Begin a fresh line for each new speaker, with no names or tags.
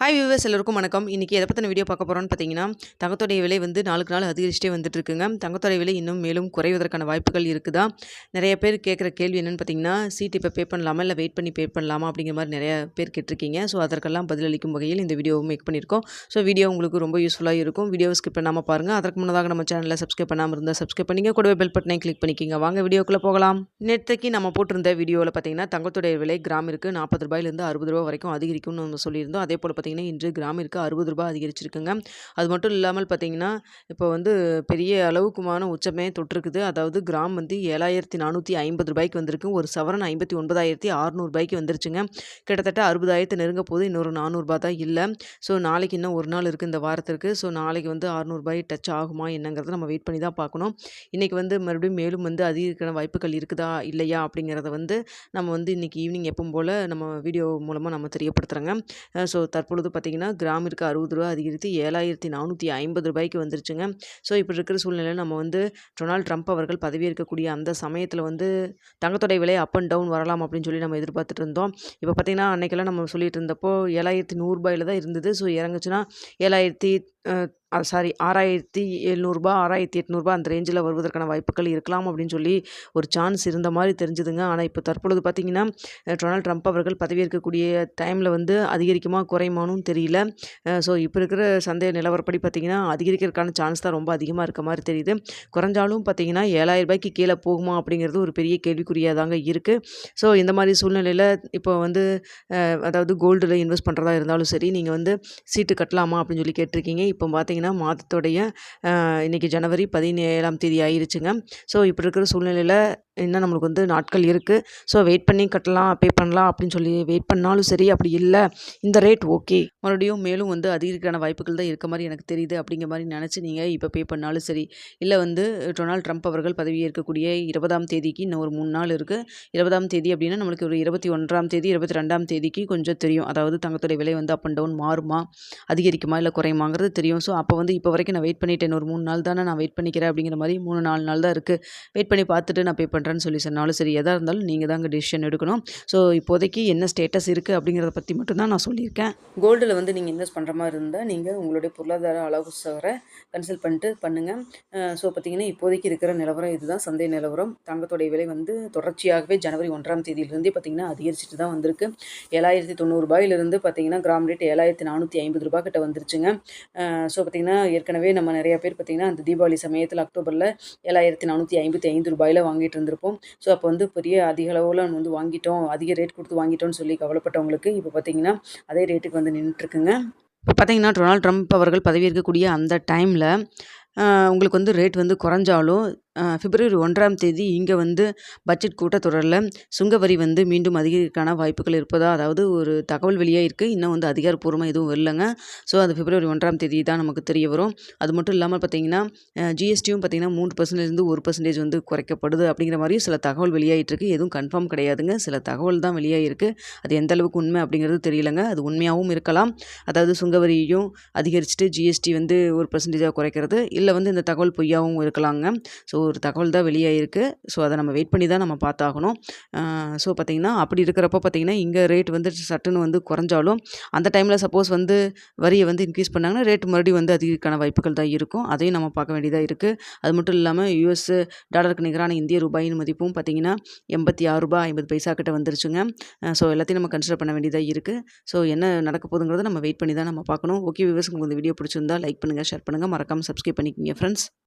Hi viewers எல்லோருக்கும் வணக்கம். இன்றைக்கி எதை பற்றின வீடியோ பார்க்க போகிறோம்னு பார்த்தீங்கன்னா தங்கத்தோடைய விலை வந்து நாளுக்கு நாள் அதிகரிச்சிட்டே வந்துட்டு இருக்குங்க தங்கத்தோடைய விலை இன்னும் மேலும் குறைவதற்கான வாய்ப்புகள் இருக்குதா? நிறைய பேர் கேட்குற கேள்வி என்னென்னு பார்த்தீங்கன்னா சீட் இப்போ பே பண்ணலாமா இல்லை வெயிட் பண்ணி பே பண்ணலாமா அப்படிங்கிற மாதிரி நிறைய பேர் கேட்டிருக்கீங்க. ஸோ அதற்கெல்லாம் பதிலளிக்கும் வகையில் இந்த வீடியோவை மேக் பண்ணியிருக்கோம். ஸோ வீடியோ உங்களுக்கு ரொம்ப யூஸ்ஃபுல்லாக இருக்கும். வீடியோ ஸ்கிப் பண்ணாமல் பாருங்கள் அதற்கு முன்னதாக நம்ம சேனலில் சப்ஸ்கிரைப் பண்ணாமல் இருந்தால் சப்ஸ்கிரைப் பண்ணிங்க. கூடவே பெல் பட்டனை கிளிக் பண்ணிக்கிங்க. வாங்க வீடியோக்குள்ளே போகலாம். நேற்றுக்கு நம்ம போட்டிருந்த வீடியோவில் பார்த்தீங்கன்னா தங்கத்துடைய விலை கிராமிற்கு நாற்பது ரூபாயிலிருந்து அறுபது ரூபா வரைக்கும் அதிகரிக்கும்னு நம்ம சொல்லியிருந்தோம். அதே போல் பார்த்தீங்கன்னா பார்த்திங்கன்னா இன்று கிராமிற்கு அறுபது ரூபாய் அதிகரிச்சிருக்குங்க. அது மட்டும் இல்லாமல் பார்த்திங்கன்னா இப்போ வந்து பெரிய அளவுக்குமான உச்சமே தொட்டிருக்குது. அதாவது கிராம் வந்து ஏழாயிரத்தி நானூற்றி ஐம்பது ரூபாய்க்கு வந்திருக்கு. ஒரு சவரன் ஐம்பத்தி ஒன்பதாயிரத்தி அறுநூறுபாய்க்கு வந்துருச்சுங்க. கிட்டத்தட்ட அறுபதாயிரத்து நெருங்க போது இன்னொரு நானூறுபா தான் இல்லை. ஸோ நாளைக்கு இன்னும் ஒரு நாள் இருக்குது இந்த வாரத்திற்கு. ஸோ நாளைக்கு வந்து அறுநூறுபாய் டச் ஆகுமா என்னங்கிறத நம்ம வெயிட் பண்ணி தான் பார்க்கணும். இன்றைக்கி வந்து மறுபடியும் மேலும் வந்து அதிகரிக்கிற வாய்ப்புகள் இருக்குதா இல்லையா அப்படிங்கிறத வந்து நம்ம வந்து இன்றைக்கி ஈவினிங் எப்பவும் போல் நம்ம வீடியோ மூலமாக நம்ம தெரியப்படுத்துகிறோங்க ஸோ தற்பொழுது பார்த்திங்கன்னா பார்த்திங்கன்னா கிராமிற்கு அறுபது ரூபா அதிகரித்து ஏழாயிரத்தி நானூற்றி ஐம்பது ரூபாய்க்கு வந்துருச்சுங்க. ஸோ இப்படி இருக்கிற சூழ்நிலையில் நம்ம வந்து டொனால்ட் ட்ரம்ப் அவர்கள் பதவியேற்கக்கூடிய அந்த சமயத்தில் வந்து தங்கத்தொடை விலை அப் அண்ட் டவுன் வரலாம் அப்படின்னு சொல்லி நம்ம எதிர்பார்த்துட்டு இருந்தோம். இப்போ பார்த்திங்கன்னா அன்றைக்கெல்லாம் நம்ம சொல்லிட்டு இருந்தப்போ ஏழாயிரத்தி நூறுரூபாயில் தான் இருந்தது. ஸோ இறங்குச்சுன்னா ஏழாயிரத்தி சாரி ஆறாயிரத்தி எழுநூறுபா ஆறாயிரத்தி எட்நூறுபா அந்த ரேஞ்சில் வருவதற்கான வாய்ப்புகள் இருக்கலாம் அப்படின்னு சொல்லி ஒரு சான்ஸ் இருந்த மாதிரி தெரிஞ்சுதுங்க. ஆனால் இப்போ தற்பொழுது பார்த்திங்கன்னா டொனால்ட் ட்ரம்ப் அவர்கள் பதவியேற்கக்கூடிய டைமில் வந்து அதிகரிக்குமா குறையுமானும் தெரியல. ஸோ இப்போ இருக்கிற சந்தை நிலவரப்படி பார்த்திங்கன்னா அதிகரிக்கிறதுக்கான சான்ஸ் தான் ரொம்ப அதிகமாக இருக்க மாதிரி தெரியுது. குறைஞ்சாலும் பார்த்திங்கன்னா ஏழாயிரம் ரூபாய்க்கு கீழே போகுமா அப்படிங்கிறது ஒரு பெரிய கேள்விக்குறியாக தாங்க இருக்குது ஸோ இந்த மாதிரி சூழ்நிலையில் இப்போ வந்து அதாவது கோல்டில் இன்வெஸ்ட் பண்ணுறதா இருந்தாலும் சரி நீங்கள் வந்து சீட்டு கட்டலாமா அப்படின்னு சொல்லி கேட்டிருக்கீங்க. இப்போ பார்த்தீங்கன்னா மாதத்துடைய இன்றைக்கி ஜனவரி பதினேழாம் தேதி ஆயிருச்சுங்க. ஸோ இப்போ இருக்கிற சூழ்நிலையில் இன்னும் நம்மளுக்கு வந்து நாட்கள் இருக்குது ஸோ வெயிட் பண்ணி கட்டலாம் பே பண்ணலாம் அப்படின்னு சொல்லி வெயிட் பண்ணாலும் சரி அப்படி இல்லை. இந்த ரேட் ஓகே மறுபடியும் மேலும் வந்து அதிகரிக்கான வாய்ப்புகள் தான் இருக்க மாதிரி எனக்கு தெரியுது அப்படிங்கிற மாதிரி நினச்சி நீங்கள் இப்போ பே பண்ணாலும் சரி. இல்லை வந்து டொனால்ட் ட்ரம்ப் அவர்கள் பதவியேற்கக்கூடிய இருபதாம் தேதிக்கு இன்னும் ஒரு மூணு நாள் இருக்குது இருபதாம் தேதி அப்படின்னா நம்மளுக்கு ஒரு இருபத்தி ஒன்றாம் தேதி இருபத்தி ரெண்டாம் தேதிக்கு கொஞ்சம் தெரியும். அதாவது தங்கத்துடைய விலை வந்து அப் அண்ட் டவுன் மாறுமா அதிகரிக்குமா இல்லை குறையுமாங்கிறது தெரியும். ஸோ அப்போ வந்து இப்போ வரைக்கும் நான் வெயிட் பண்ணிட்டேன். ஒரு மூணு நாள் தானே நான் வெயிட் பண்ணிக்கிறேன் அப்படிங்கிற மாதிரி மூணு நாலு நாள் தான் இருக்குது வெயிட் பண்ணி பார்த்துட்டு நான் பே பண்ணுறேன் பண்ணுறேன்னு சொல்லி சொன்னாலும் சரி எதாக இருந்தாலும் நீங்கள் தாங்க டிசிஷன் எடுக்கணும். ஸோ இப்போதைக்கு என்ன ஸ்டேட்டஸ் இருக்குது அப்படிங்கிறத பற்றி மட்டும்தான் நான் சொல்லியிருக்கேன். கோல்டில் வந்து நீங்கள் இன்வெஸ்ட் பண்ணுற மாதிரி இருந்தால் நீங்கள் உங்களுடைய பொருளாதார அளவு சவரை கன்சல்ட் பண்ணிட்டு பண்ணுங்கள் ஸோ பார்த்தீங்கன்னா இப்போதைக்கு இருக்கிற நிலவரம் இதுதான். சந்தை நிலவரம். தங்கத்தோடைய விலை வந்து தொடர்ச்சியாகவே ஜனவரி ஒன்றாம் தேதியிலிருந்தே பார்த்திங்கன்னா அதிகரிச்சுட்டு தான் வந்திருக்கு. ஏழாயிரத்தி தொண்ணூறுபாயிலிருந்து பார்த்திங்கன்னா கிராம் ரேட் ஏழாயிரத்தி நானூற்றி ஐம்பது ரூபா கிட்ட வந்துருச்சுங்க ஸோ பார்த்திங்கன்னா ஏற்கனவே நம்ம நிறையா பேர் பார்த்திங்கன்னா அந்த தீபாவளி சமயத்தில் அக்டோபரில் ஏழாயிரத்தி நானூற்றி ஐம்பத்தி ஐந்து ரூபாயில் வாங்கிட்டு இருந்திருப்போம் இருப்போம் ஸோ அப்போ வந்து பெரிய அதிக அளவில் வந்து வாங்கிட்டோம். அதிக ரேட் கொடுத்து வாங்கிட்டோம்னு சொல்லி கவலைப்பட்டவங்களுக்கு இப்போ பார்த்தீங்கன்னா அதே ரேட்டுக்கு வந்து நின்றுட்டுருக்குங்க இப்போ பார்த்தீங்கன்னா டொனால்ட் ட்ரம்ப் அவர்கள் பதவி இருக்கக்கூடிய அந்த டைமில் உங்களுக்கு வந்து ரேட் வந்து குறைஞ்சாலும் பிப்ரவரி ஒன்றாம் தேதி இங்கே வந்து பட்ஜெட் கூட்டத்தொடரில் சுங்கவரி வந்து மீண்டும் அதிகரிக்கான வாய்ப்புகள் இருப்பதா அதாவது ஒரு தகவல் வெளியாக இருக்குது இன்னும் வந்து அதிகாரப்பூர்வமாக எதுவும் வரலங்க. ஸோ அது பிப்ரவரி ஒன்றாம் தேதி தான் நமக்கு தெரிய வரும். அது மட்டும் இல்லாமல் பார்த்தீங்கன்னா ஜிஎஸ்டியும் பார்த்தீங்கன்னா மூணு பர்சன்டேஜ்லேருந்து ஒரு பர்சன்டேஜ் வந்து குறைக்கப்படுது அப்படிங்கிற மாதிரியும் சில தகவல் வெளியாகிட்டு எதுவும் கன்ஃபார்ம் கிடையாதுங்க. சில தகவல் தான் வெளியாகிருக்கு அது எந்த அளவுக்கு உண்மை அப்படிங்கிறது தெரியலங்க. அது உண்மையாகவும் இருக்கலாம். அதாவது சுங்கவரியையும் அதிகரிச்சுட்டு ஜிஎஸ்டி வந்து ஒரு பர்சன்டேஜாக குறைக்கிறது. இல்லை வந்து இந்த தகவல் பொய்யாகவும் இருக்கலாங்க. ஸோ ஒரு தகவல் தான் வெளியாகிருக்கு ஸோ அதை நம்ம வெயிட் பண்ணி தான் நம்ம பார்த்தாகணும். ஸோ பார்த்திங்கன்னா அப்படி இருக்கிறப்ப பார்த்திங்கன்னா இங்கே ரேட் வந்து சட்டுன்னு வந்து குறைஞ்சாலும் அந்த டைமில் சப்போஸ் வந்து வரியை வந்து இன்க்ரீஸ் பண்ணாங்கன்னா ரேட் மறுபடியும் வந்து அதிகரிக்கான வாய்ப்புகள் தான் இருக்கும். அதையும் நம்ம பார்க்க வேண்டியதாக இருக்குது அது மட்டும் இல்லாமல் யூஎஸ் டாலருக்கு நிகரான இந்திய ரூபாயின் மதிப்பும் பார்த்திங்கன்னா எண்பத்தி ஆறு ரூபாய் ஐம்பது பைசா கிட்ட வந்துருச்சுங்க. ஸோ எல்லாத்தையும் நம்ம கன்சிடர் பண்ண வேண்டியதாக இருக்குது ஸோ என்ன நடக்க போகுதுங்கிறத நம்ம வெயிட் பண்ணி தான் நம்ம பார்க்கணும். ஓகே விவசாயம் உங்களுக்கு இந்த வீடியோ பிடிச்சிருந்தா லைக் பண்ணுங்கள் ஷேர் பண்ணுங்கள் மறக்காமல் சப்ஸ்கிரைப் பண்ணிக்கிங்க ஃப்ரெண்ட்ஸ்